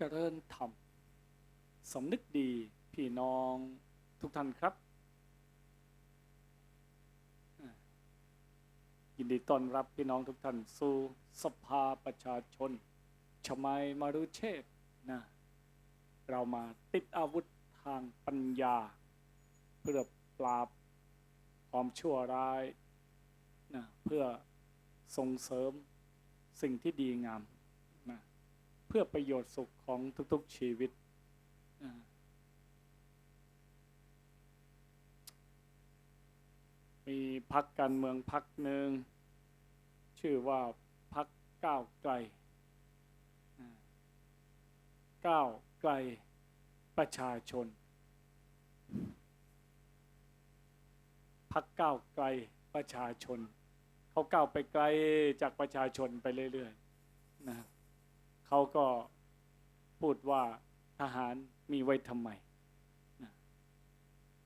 เจริญธรรมสำนึกดีพี่น้องทุกท่านครับ ยินดีต้อนรับพี่น้องทุกท่านสู่สภาประชาชน ชมัยมารุเชษนะเรามาติดอาวุธทางปัญญา เพื่อปราบความชั่วร้ายนะเพื่อส่งเสริมสิ่งที่ดีงาม เพื่อประโยชน์สุขของทุกๆชีวิต มีพักการเมืองพักหนึ่ง ชื่อว่าพักก้าวไกลก้าวไกลประชาชนพักก้าวไกลประชาชน เขาก้าวไปไกลจากประชาชนไปเรื่อยๆนะครับ เขาก็พูดว่าทหารมีไว้ทำไม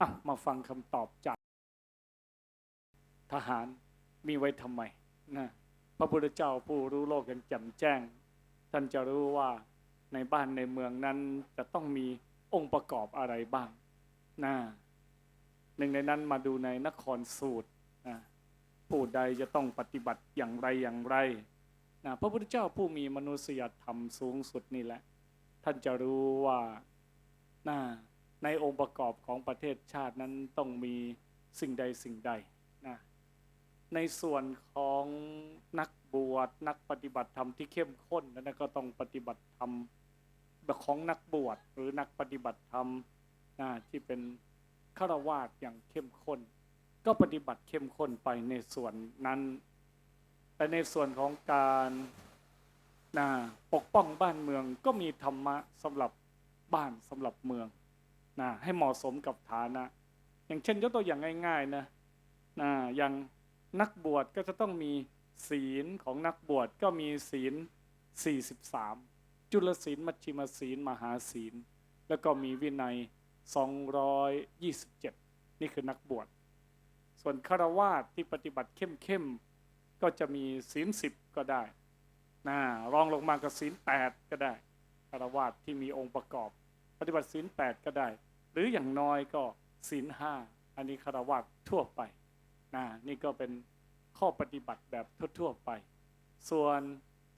อะมาฟังคำตอบจาก ทหารมีไว้ทำไมนะพระพุทธเจ้าผู้รู้โลกอย่างแจ่มแจ้ง ท่านจะรู้ว่าในบ้านในเมืองนั้นจะต้องมีองค์ประกอบอะไรบ้างนะหนึ่งในนั้นมาดูในนครสูตรนะผู้ใดจะต้องปฏิบัติอย่างไรอย่างไร นะพระพุทธเจ้าผู้มีมนุษยธรรมสูงสุดนี่แหละ ท่านจะรู้ว่านะในองค์ประกอบของประเทศชาตินั้นต้องมีสิ่งใดสิ่งใดนะในส่วนของนักบวชนักปฏิบัติธรรมที่เข้มข้นนั้นก็ต้องปฏิบัติธรรมแบบของนักบวชหรือนักปฏิบัติธรรมนะที่เป็นฆราวาสอย่างเข้มข้น ก็ปฏิบัติเข้มข้นไปในส่วนนั้น แต่ในส่วนของการนะปกป้องบ้านเมืองก็มีธรรมะสำหรับบ้านสำหรับเมืองนะให้เหมาะสมกับฐานะ อย่างเช่นยกตัวอย่างง่ายๆนะนะอย่างนักบวชก็จะต้องมีศีลของนักบวชก็มีศีล 43 จุลศีล มัชชิมศีล มหาศีล แล้วก็มีวินัย 227 นี่คือนักบวช ส่วนฆราวาสที่ปฏิบัติเข้มๆ ก็จะมีศีลสิบก็ได้นะรองลงมาก็ศีลแปดก็ได้ฆรวาสที่มีองค์ประกอบ ปฏิบัติศีลแปดก็ได้ หรืออย่างน้อยก็ศีลห้าอันนี้ฆรวาสทั่วไปนะนี่ก็เป็นข้อปฏิบัติแบบทั่วๆไป ส่วน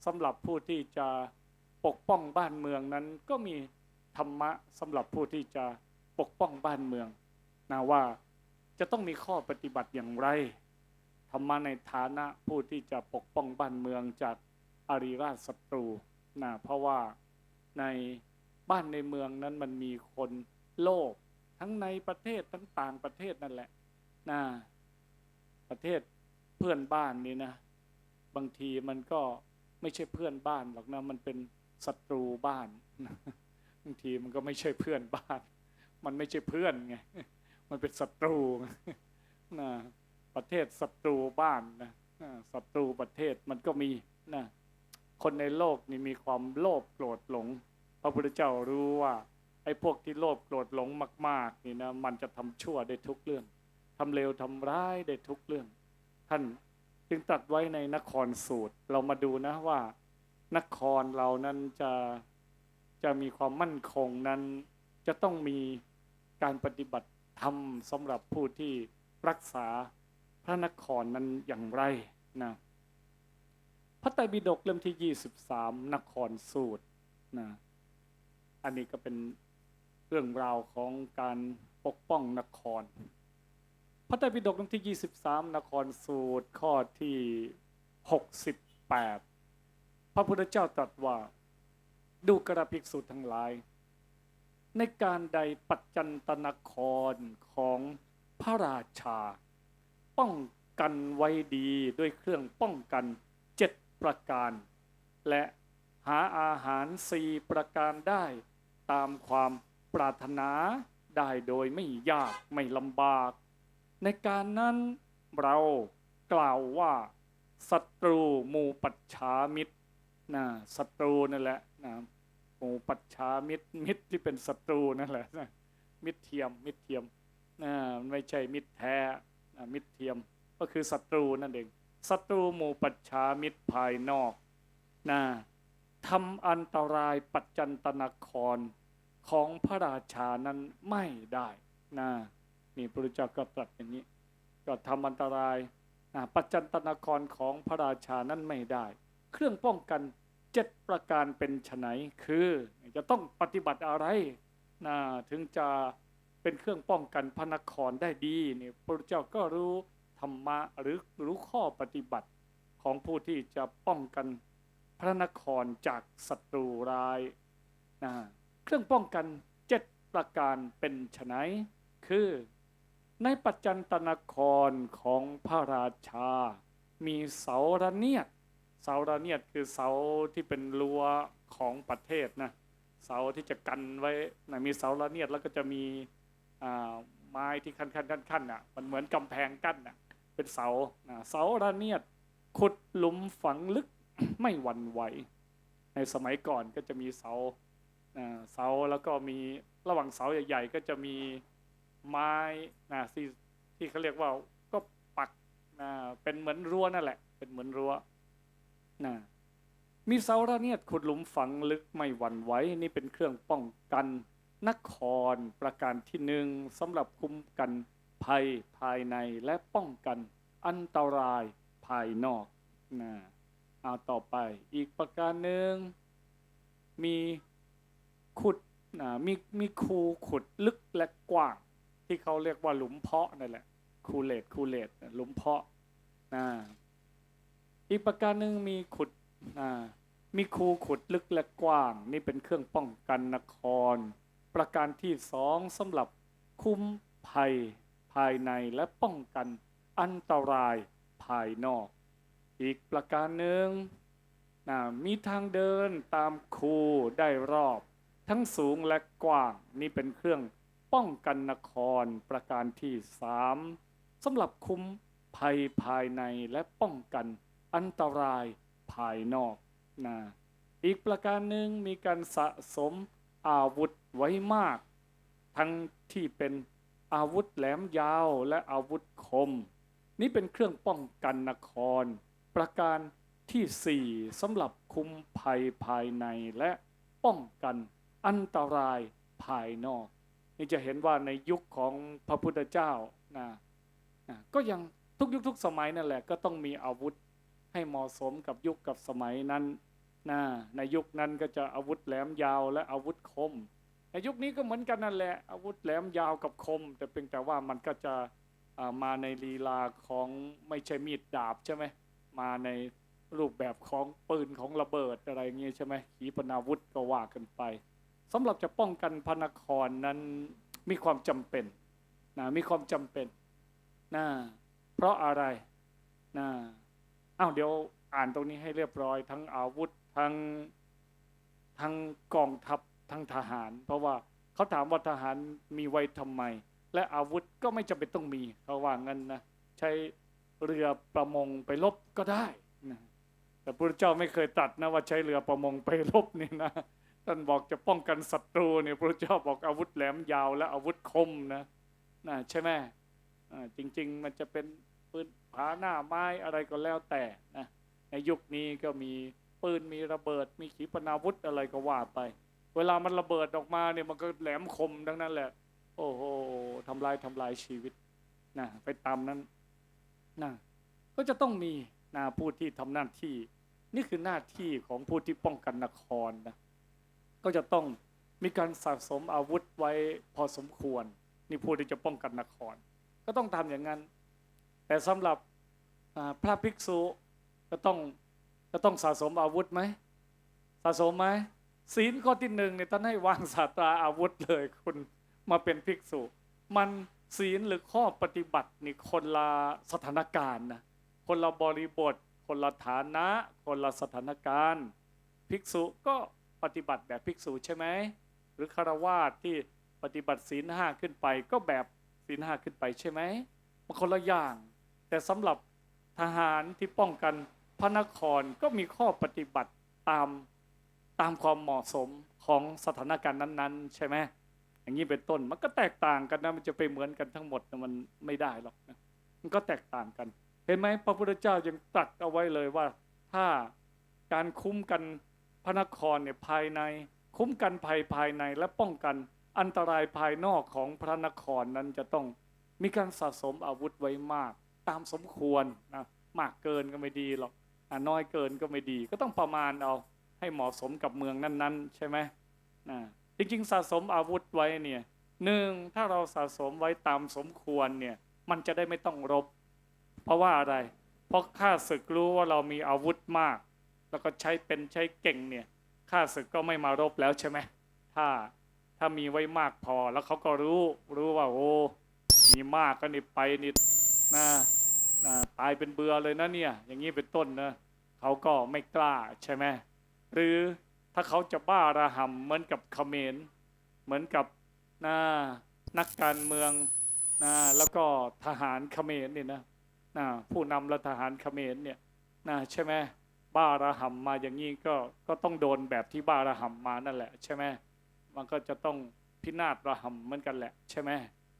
สำหรับผู้ที่จะปกป้องบ้านเมืองนั้นก็มีธรรมะสำหรับผู้ที่จะปกป้องบ้านเมืองนะว่าจะต้องมีข้อปฏิบัติอย่างไร รรมะในฐานะผู้ที่จะปกป้องบ้านเมืองจากอาริราชศัตรูนะเพราะว่าในบ้านในเมืองนั้นมันมีคนโลภทั้งในประเทศทั้งต่างประเทศนั่นแหละนะประเทศเพื่อนบ้านนี่นะ บางทีมันก็ไม่ใช่เพื่อนบ้านหรอกนะมันเป็นศัตรูบ้านบางทีมันก็ไม่ใช่เพื่อนบ้าน มันไม่ใช่เพื่อนไงมันเป็นศัตรูนะ ประเทศศัตรูบ้านนะศัตรูประเทศมันก็มีนะคนในโลกนี่มีความโลภโกรธหลง พระพุทธเจ้ารู้ว่าไอ้พวกที่โลภโกรธหลงมาก ๆ นี่นะมันจะทำชั่วได้ทุกเรื่องทำเลวทำร้ายได้ทุกเรื่อง ท่านจึงตรัสไว้ในนครสูตร เรามาดูนะว่า นครเรานั้นจะจะมีความมั่นคงนั้น จะต้องมีการปฏิบัติธรรมสำหรับผู้ที่รักษา พระนครนั้นอย่างไรนะพระไตรปิฎกเล่มที่ 23 นครสูตรนะอันนี้ก็เป็นเรื่องราวของการปกป้องนคร พระไตรปิฎกเล่มที่ 23 นครสูตรข้อที่ 68 พระพุทธเจ้าตรัสว่าดูกระภิกษุทั้งหลาย ในการใดปัจจันตนครของพระราชา ป้องกันไว้ดีด้วยเครื่องป้องกันเจ็ดประการ และหาอาหารสี่ประการได้ ตามความปรารถนาได้โดยไม่ยากไม่ลำบาก ในการนั้นเรากล่าวว่าศัตรูหมู่ปัจฉามิตรนะศัตรูนั่นแหละนะหมู่ปัจฉามิตรมิตรที่เป็นศัตรูนั่นแหละนะมิตรเทียมมิตรเทียมนะไม่ใช่มิตรแท้ มิตรเทียมก็คือศัตรูนั่นเองศัตรูหมู่ปัจฉามิตรภายนอกนะทำอันตรายปัจจันตนครของพระราชานั้นไม่ได้นะนี่พระพุทธเจ้าก็ตรัสอย่างนี้ ก็ทำอันตรายนะปัจจันตนครของพระราชานั้นไม่ได้ เครื่องป้องกันเจ็ดประการเป็นไฉนคือ จะต้องปฏิบัติอะไรนะถึงจะ เป็นเครื่องป้องกันพระนครได้ดีนี่พระเจ้าก็รู้ธรรมะหรือรู้ข้อปฏิบัติของผู้ที่จะป้องกันพระนครจากศัตรูร้ายนะเครื่องป้องกันเจ็ดประการเป็นไฉนคือในปัจจันตนครของพระราชา มีเสาระเนียดเสาระเนียดคือเสาที่เป็นรั้วของประเทศนะเสาที่จะกันไว้นะมีเสาระเนียดแล้วก็จะมี ไม้ที่ขั้นขั้นขั้นขั้นอะมันเหมือนกำแพงกั้นอะเป็นเสาเสาระเนียดขุดหลุมฝังลึกไม่หวั่นไหว ในสมัยก่อนก็จะมีเสาอ่าเสาแล้วก็มีระหว่างเสาใหญ่ ๆ ก็จะมีไม้นะที่ที่เขาเรียกว่าก็ปักนะเป็นเหมือนรั้วนั่นแหละ เป็นเหมือนรั้วนะมีเสาระเนียดขุดหลุมฝังลึกไม่หวั่นไหวนี่เป็นเครื่องป้องกัน นครประการที่หนึ่งสำหรับคุ้มกันภัยภายในและป้องกันอันตรายภายนอกนะเอาต่อไปอีกประการหนึ่งมีขุดนะมีมีคูขุดลึกและกว้าง ที่เขาเรียกว่าหลุมเพาะนั่นแหละคูเลตคูเลตหลุมเพาะนะอีกประการหนึ่งมีขุดนะมีคูขุดลึกและกว้าง นี่เป็นเครื่องป้องกันนคร ประการที่สองสำหรับคุ้มภัยภายในและป้องกันอันตรายภายนอก อีกประการหนึ่งนะมีทางเดินตามคูได้รอบ ทั้งสูงและกว้างนี่เป็นเครื่องป้องกันนครประการที่สามสำหรับคุ้มภัยภายในและป้องกันอันตรายภายนอกนะอีกประการหนึ่งมีการสะสมอาวุธ ไว้มาก ทั้งที่เป็นอาวุธแหลมยาวและอาวุธคม นี่เป็นเครื่องป้องกันนคร ประการที่สี่สำหรับคุ้มภัยภายในและป้องกันอันตรายภายนอก นี่จะเห็นว่าในยุคของพระพุทธเจ้านะนะก็ยังทุกยุคทุกสมัยนั่นแหละก็ต้องมีอาวุธให้เหมาะสมกับยุคกับสมัยนั้นนะในยุคนั้นก็จะอาวุธแหลมยาวและอาวุธคม ในยุคนี้ก็เหมือนกันนั่นแหละ อาวุธแหลมยาวกับคม แต่เพียงแต่ว่ามันก็จะมาในลีลาของไม่ใช่มีดดาบใช่ไหมมาในรูปแบบของปืนของระเบิดอะไรเงี้ยใช่ไหมขีปนาวุธก็ว่ากันไปสำหรับจะป้องกันพระนครนั้นมีความจำเป็นนะมีความจำเป็นนะเพราะอะไรนะอ้าวเดี๋ยวอ่านตรงนี้ให้เรียบร้อย ทั้งอาวุธทั้งทั้งกองทัพ ทั้งทหาร เพราะว่าเขาถามว่าทหารมีไว้ทำไม และอาวุธก็ไม่จำเป็นต้องมีเขาว่างั้นนะใช้เรือประมงไปรบก็ได้นะแต่พระเจ้าไม่เคยตัดนะว่าใช้เรือประมงไปรบนี่นะท่านบอกจะป้องกันศัตรูเนี่ยพระเจ้าบอกอาวุธแหลมยาวและอาวุธคมนะนะใช่ไหมอ่าจริง ๆ มันจะเป็นปืนผาหน้าไม้อะไรก็แล้วแต่นะในยุคนี้ก็มีปืนมีระเบิดมีขีปนาวุธอะไรก็ว่าไป เวลามันระเบิดออกมาเนี่ยมันก็แหลมคมดังนั้นแหละ โอ้โหทำลายทำลายชีวิตนะไปตามนั้นนะก็จะต้องมีนะผู้ที่ทำหน้าที่ นี่คือหน้าที่ของผู้ที่ป้องกันนครนะก็จะต้องมีการสะสมอาวุธไว้พอสมควร นี่ผู้ที่จะป้องกันนคร ก็ต้องทำอย่างนั้น แต่สำหรับพระภิกษุก็ต้องก็ต้องสะสมอาวุธไหมสะสมไหม ศีลข้อที่หนึ่งเนี่ยท่านให้วางสาตราอาวุธเลยคุณมาเป็นภิกษุ มันศีลหรือข้อปฏิบัตินี่คนละสถานการณ์นะคนละบริบท คนละฐานะ คนละสถานการณ์ ภิกษุก็ปฏิบัติแบบภิกษุใช่ไหมหรือคารวาสที่ปฏิบัติศีลห้าขึ้นไป ก็แบบศีลห้าขึ้นไปใช่ไหมมันคนละอย่าง แต่สำหรับทหารที่ป้องกันพระนครก็มีข้อปฏิบัติตาม ตามความเหมาะสมของสถานการณ์นั้น ๆ ใช่ไหมอย่างนี้เป็นต้นมันก็แตกต่างกันนะมันจะไปเหมือนกันทั้งหมดนะมันไม่ได้หรอกนะมันก็แตกต่างกัน เห็นไหมพระพุทธเจ้ายังตรัสเอาไว้เลยว่า ถ้าการคุ้มกันพระนครเนี่ยภายใน คุ้มกันภัยภายในและป้องกันอันตรายภายนอกของพระนครนั้นจะต้องมีการสะสมอาวุธไว้มาก ตามสมควรนะมากเกินก็ไม่ดีหรอกอน้อยเกินก็ไม่ดี ก็ต้องประมาณเอา ให้เหมาะสมกับเมืองนั้น ๆ ใช่ไหมนะจริงๆ สะสมอาวุธไว้เนี่ยหนึ่งถ้าเราสะสมไว้ตามสมควรเนี่ยมันจะได้ไม่ต้องรบ เพราะว่าอะไร เพราะข้าศึกรู้ว่าเรามีอาวุธมาก แล้วก็ใช้เป็นใช้เก่งเนี่ยข้าศึกก็ไม่มารบแล้วใช่ไหมถ้าถ้ามีไว้มากพอแล้วเขาก็รู้รู้ว่าโอ้มีมากก็นี่ไปนี่นะนะตายเป็นเบือเลยนะเนี่ย อย่างนี้เป็นต้นนะเขาก็ไม่กล้าใช่ไหม หรือถ้าเขาจะบ้าระห่ำเหมือนกับเขมร เหมือนกับนะนักการเมืองนะแล้วก็ทหารเขมรเนี่ยนะนะผู้นำและทหารเขมรเนี่ยนะใช่ไหมบ้าระห่ำมาอย่างนี้ก็ก็ต้องโดนแบบที่บ้าระห่ำมานั่นแหละ ใช่ไหมมันก็จะต้องพินาศระห่ำเหมือนกันแหละ ใช่ไหม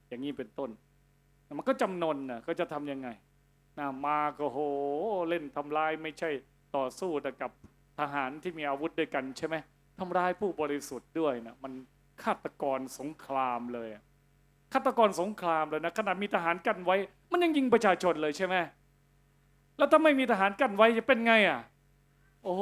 อย่างนี้เป็นต้น มันก็จำนนนะก็จะทำยังไงนะมาก็โหเล่นทำลายไม่ใช่ต่อสู้แต่กับ ทหารที่มีอาวุธด้วยกันใช่ไหมทำร้ายผู้บริสุทธิ์ด้วยนะมันฆาตกรสงครามเลยฆาตกรสงครามเลยนะขนาดมีทหารกั้นไว้ มันยังยิงประชาชนเลยใช่ไหมแล้วถ้าไม่มีทหารกั้นไว้จะเป็นไงอะ โอ้